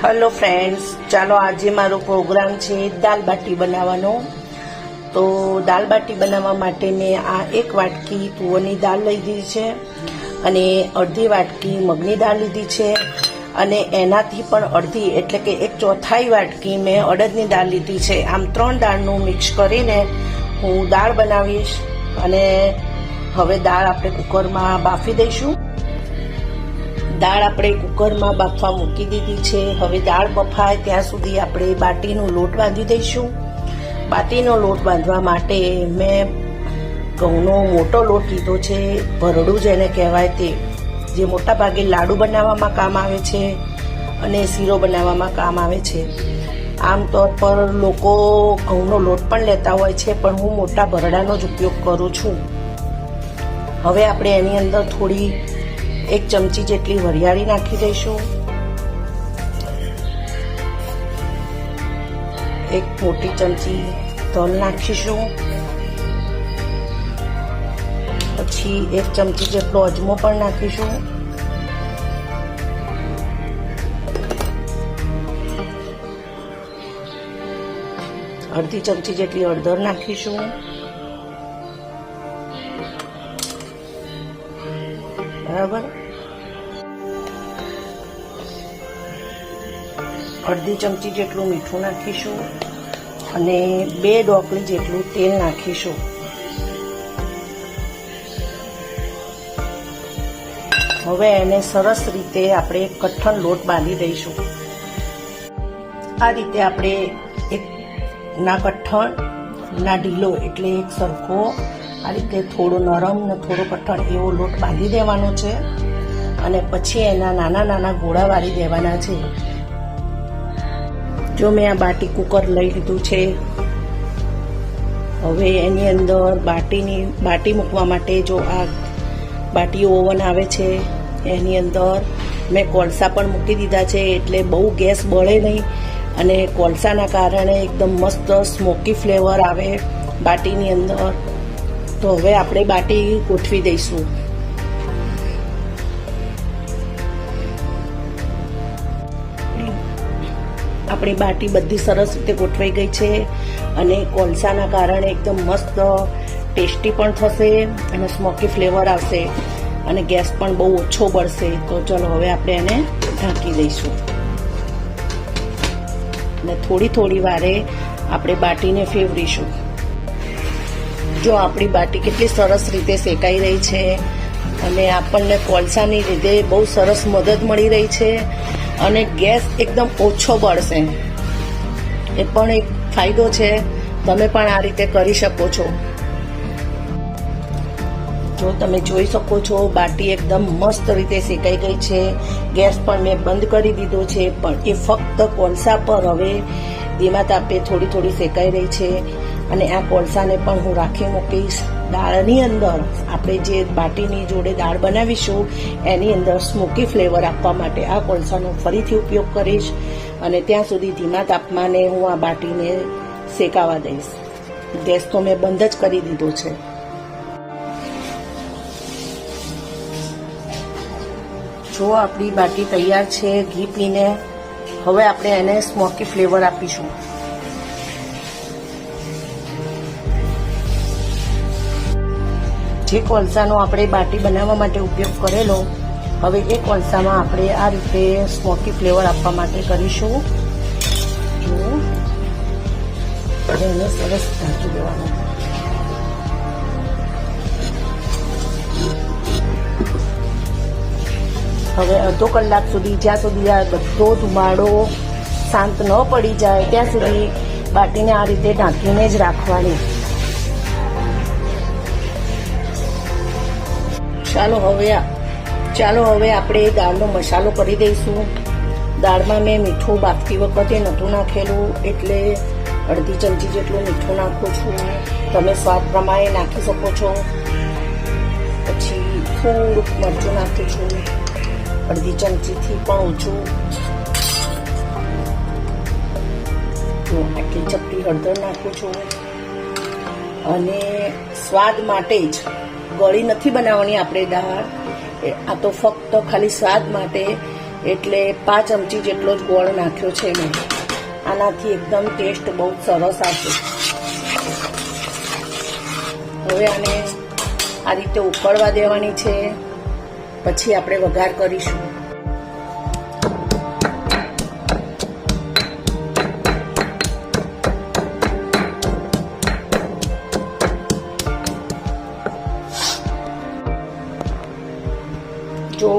Hello friends ચાલો આજે મારો પ્રોગ્રામ છે દાલ બાટી બનાવવાનો. તો દાલ બાટી બનાવવા માટે મેં આ એક વાટકી તુવરની દાળ લીધી છે અને અડધી વાટકી મગની દાળ લીધી છે અને એનાથી પણ અડધી એટલે કે એક ચોથાઈ વાટકી મેં અડદની દાળ લીધી છે. આમ ત્રણ દાળનું મિક્સ કરીને હું દાળ બનાવીશ અને હવે દાળ આપણે કુકરમાં બાફી દઈશું. દાળ આપણે કુકરમાં બાફવા મૂકી દીધી છે. હવે દાળ બફાય ત્યાં સુધી આપણે બાટીનો લોટ બાંધી દઈશું. બાટીનો લોટ બાંધવા માટે મેં ઘઉંનો મોટો લોટ લીધો છે. ભરડું જેને કહેવાય તે. જે મોટા ભાગે લાડુ બનાવવામાં કામ આવે છે અને શીરો બનાવવામાં કામ આવે છે. આમતોર પર લોકો ઘઉંનો લોટ પણ લેતા હોય છે, પણ હું મોટા ભરડાનો જ ઉપયોગ કરું છું. હવે આપણે એની અંદર થોડી એક ચમચી જેટલી વરિયાળી નાખી દઈશું. એક મોટી ચમચી તલ નાખીશું. પછી એક ચમચી જેટલો અજમો પણ નાખીશું. અડધી ચમચી જેટલી હળદર નાખીશું. બરાબર? અડધી ચમચી જેટલું મીઠું નાખીશું અને બે ડોકલી જેટલું તેલ નાખીશું. હવે એને સરસ રીતે આપણે કઠણ લોટ બાંધી દઈશું. આ રીતે આપણે એક ના કઠણ, ના ઢીલો એટલે એક સરખો આ રીતે થોડો નરમ ને થોડો કઠણ એવો લોટ બાંધી દેવાનો છે. અને પછી એના નાના નાના ગોળા વાળી દેવાના છે. જો મેં આ બાટી કુકર લઈ લીધું છે, હવે એની અંદર બાટીની, બાટી મૂકવા માટે જો આ બાટી ઓવન આવે છે, એની અંદર મેં કોલસા પણ મૂકી દીધા છે, એટલે બહુ ગેસ બળે નહીં અને કોલસાના કારણે એકદમ મસ્ત સ્મોકી ફ્લેવર આવે બાટીની અંદર. તો હવે આપણે બાટી ગોઠવી દઈશું. આપણી બાટી બધી સરસ રીતે ગોઠવાઈ ગઈ છે અને કોલસાના કારણે એકદમ મસ્ત ટેસ્ટી પણ થશે અને સ્મોકી ફ્લેવર આવશે અને ગેસ પણ બહુ ઓછો બળશે. તો ચલો હવે આપણે એને ઢાંકી દઈશું. અને થોડી થોડી વારે આપણે બાટીને ફેવરીશું. જો આપણી બાટી કેટલી સરસ રીતે શેકાઈ રહી છે અને આપણને કોલસાની લીધે બહુ સરસ મદદ મળી રહી છે. અને ગેસ એકદમ ઓછો બળશે. એ પણ એક ફાયદો છે. તમે પણ આ રીતે કરી શકો છો. જો તમે જોઈ શકો છો, બાટી એકદમ મસ્ત રીતે શેકાઈ ગઈ છે. ગેસ પણ મેં બંધ કરી દીધો છે, પણ એ ફક્ત કોલસા પર હવે ધીમા તાપે થોડી થોડી શેકાઈ રહી છે. અને આ કોલસાને પણ હું રાખી મૂકીશ. દાળની અંદર આપણે જે બાટીની જોડે દાળ બનાવીશું, એની અંદર સ્મોકી ફ્લેવર આપવા માટે આ કોલસાનો ફરીથી ઉપયોગ કરીશ અને ત્યાં સુધી ધીમા તાપમાને હું આ બાટીને શેકાવા દઈશ. ગેસ તો મેં બંધ જ કરી દીધો છે. જો આપણી બાટી તૈયાર છે, ઘી પીને, હવે આપણે એને સ્મોકી ફ્લેવર આપીશું. જે કોલસાનો આપણે બાટી બનાવવા માટે ઉપયોગ કરેલો, હવે એ કોલસામાં આપણે આ રીતે સ્મોકી ફ્લેવર આપવા માટે કરીશું. જો એને સરસ ઢાંકી દેવાનું. હવે અડધો કલાક સુધી, જ્યાં સુધી આ બધો ધુમાડો શાંત ન પડી જાય, ત્યાં સુધી બાટીને આ રીતે ઢાંકીને જ રાખવાની. ચાલો હવે ચાલો હવે આપણે દાળનો મસાલો કરી દઈશું. દાળમાં મેં મીઠું બાફતી વખતે નહોતું નાખેલું, એટલે અડધી ચમચી જેટલું મીઠું નાખું છું તમે સ્વાદ પ્રમાણે નાખી શકો છો. પછી થોડુંક મરચું નાખું છું. અડધી ચમચીથી પણ ઓછું. આટલી ચપટી હળદર નાખું છું. અને સ્વાદ માટે જ ગળી નથી બનાવવાની આપણે દાળ. આ તો ફક્ત ખાલી સ્વાદ માટે, એટલે પાંચ ચમચી જેટલો જ ગોળ નાખ્યો છે મેં. આનાથી એકદમ ટેસ્ટ બહુ સરસ આવશે. હવે આને આ રીતે ઉકળવા દેવાની છે. પછી આપણે વઘાર કરીશું.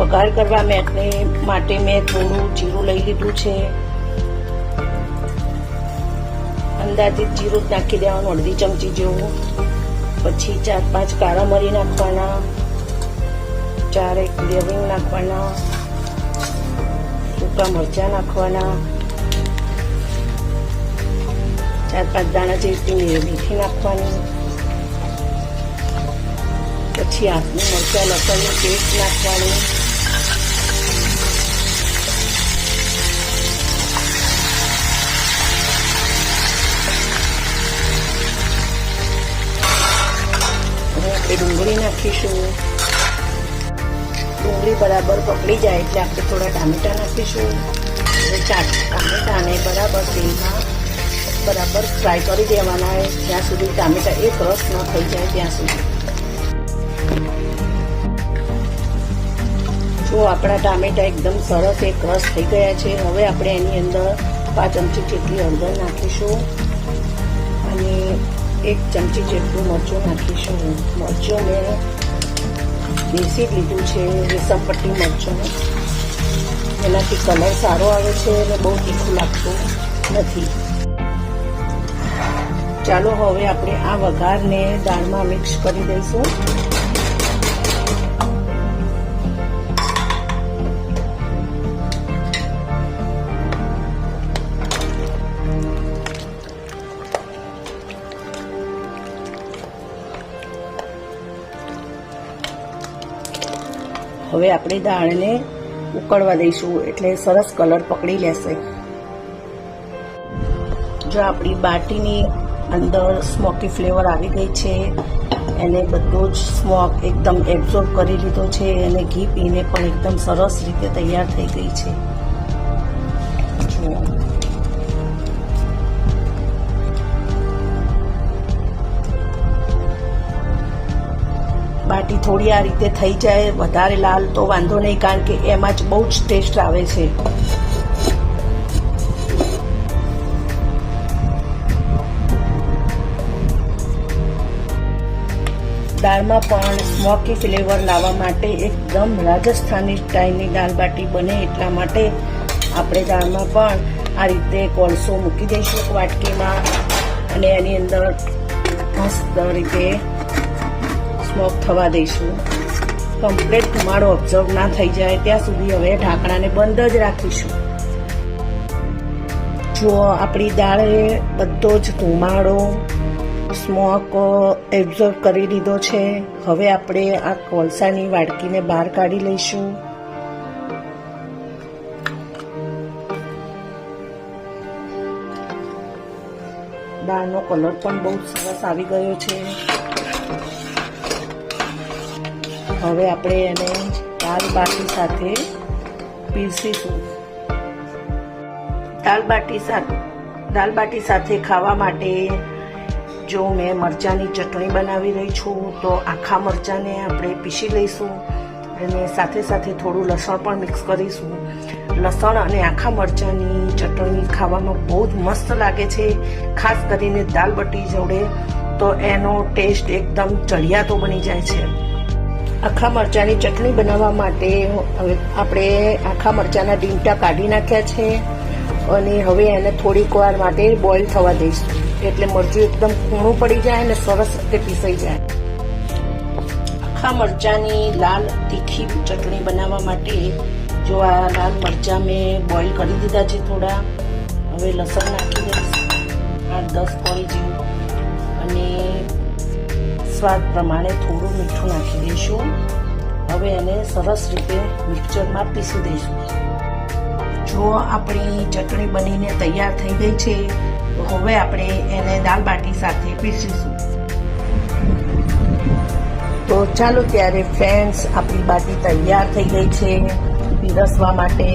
વઘાર કરવા માટે માટે મેં થોડું જીરું લઈ લીધું છે. અંદાજિત જીરું જ નાખી દેવાનું, અડધી ચમચી જેવું. પછી ચાર પાંચ કાળા મરી નાખવાના. ચાર એક લેવિંગ નાખવાના. સૂકા મરચાં નાખવાના. ચાર પાંચ દાણા જેટલી મેથી નાખવાની. પછી આખું મરચાં લસણનું પેસ્ટ નાખવાની. આપણે ડુંગળી નાખીશું. ડુંગળી બરાબર પકડી જાય એટલે આપણે થોડા ટામેટા નાખીશું. ટામેટાને બરાબર તેલમાં બરાબર ફ્રાય કરી દેવાના જ્યાં સુધી ટામેટા એક રસ ન થઈ જાય ત્યાં સુધી. જો આપણા ટામેટા એકદમ સરસ એક રસ થઈ ગયા છે, હવે આપણે એની અંદર પાંચ ચમચી જેટલી હળદર નાખીશું. એક ચમચી જેટલું મરચું નાખીશું. મરચું મેં દેશી લીધું છે રેશમ મરચું એનાથી કલર સારો આવે છે અને બહુ તીખું લાગતું નથી. ચાલો હવે આપણે આ વઘારને દાળમાં મિક્સ કરી દઈશું. આપણે દાળને ઉકળવા દઈશું એટલે સરસ કલર પકડી લેશે. જો આપણી બાટીની અંદર સ્મોકી ફ્લેવર આવી ગઈ છે, એને બધો જ સ્મોક એકદમ એબ્ઝોર્બ કરી લીધો છે અને ઘી પીને પણ એકદમ સરસ રીતે તૈયાર થઈ ગઈ છે. થોડી આ રીતે થઈ જાય, વધારે લાલ તો વાંધો નહીં, કારણ કે એમાં જ બહુ જ ટેસ્ટ આવે છે. દાળમાં પણ સ્મોકી ફ્લેવર લાવવા માટે એકદમ રાજસ્થાની સ્ટાઇલની દાળ બાટી બને એટલા માટે આપણે દાળમાં પણ આ રીતે કોળસો મૂકી દઈશું વાટકીમાં. અને એની અંદર મસ્ત રીતે સ્મોક થવા દઈશું. કમ્પ્લીટ ધુમાડો ઓબ્ઝર્વ ના થઈ જાય, ત્યાં સુધી હવે ઢાંકણાને બંધ જ રાખીશું. જો આપણી દાળે બધો જ ધુમાડો સ્મોક એબ્ઝોર્વ કરી લીધો છે. હવે આપણે આ કોલસાની વાડકીને બહાર કાઢી લઈશું. દાળનો કલર પણ બહુ સરસ આવી ગયો છે. હવે આપણે એને દાલ બાટી સાથે પીરસીશું. દાલ બાટી સાથે દાલબાટી સાથે ખાવા માટે જો મેં મરચાંની ચટણી બનાવી રહી છું, તો આખા મરચાંને આપણે પીસી લઈશું અને સાથે સાથે થોડું લસણ પણ મિક્સ કરીશું. લસણ અને આખા મરચાંની ચટણી ખાવામાં બહુ જ મસ્ત લાગે છે. ખાસ કરીને દાલ બટી જોડે તો એનો ટેસ્ટ એકદમ ચડિયાતો બની જાય છે. આખા મરચાંની ચટણી બનાવવા માટે હવે આપણે આખા મરચાંના ડીંટા કાઢી નાખ્યા છે અને હવે એને થોડીક વાર માટે બોઇલ થવા દઈશું. એટલે મરચું એકદમ કૂણું પડી જાય અને સરસ રીતે પીસાઈ જાય. આખા મરચાંની લાલ તીખી ચટણી બનાવવા માટે જો આ લાલ મરચાં મેં બોઇલ કરી દીધા છે થોડા, હવે લસણ નાખી દઈશ. આઠ દસ કોળી જેવું. અને સ્વાદ પ્રમાણે થોડું મીઠું નાખી દઈશું. હવે એને સરસ રીતે મિક્સરમાં પીસી દઈશું. જો આપણી ચટણી બનીને તૈયાર થઈ ગઈ છે, તો હવે આપણે એને દાલ બાટી સાથે પીસીશું. તો ચાલો ત્યારે ફ્રેન્ડ્સ આપણી બાટી તૈયાર થઈ ગઈ છે. પીરસવા માટે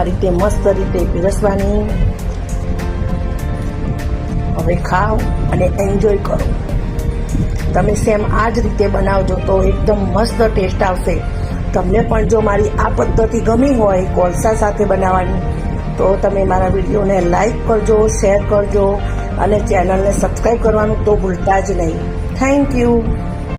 આ રીતે મસ્ત રીતે પીરસવાની. હવે ખાઓ અને એન્જોય કરો. તમે સેમ આ જ રીતે બનાવજો તો એકદમ મસ્ત ટેસ્ટ આવશે. તમને પણ જો મારી આ પદ્ધતિ ગમી હોય કોલસા સાથે બનાવવાની, તો તમે મારા વિડીયોને લાઈક કરજો શેર કરજો અને ચેનલને સબસ્ક્રાઈબ કરવાનું તો ભૂલતા જ નહીં. Thank you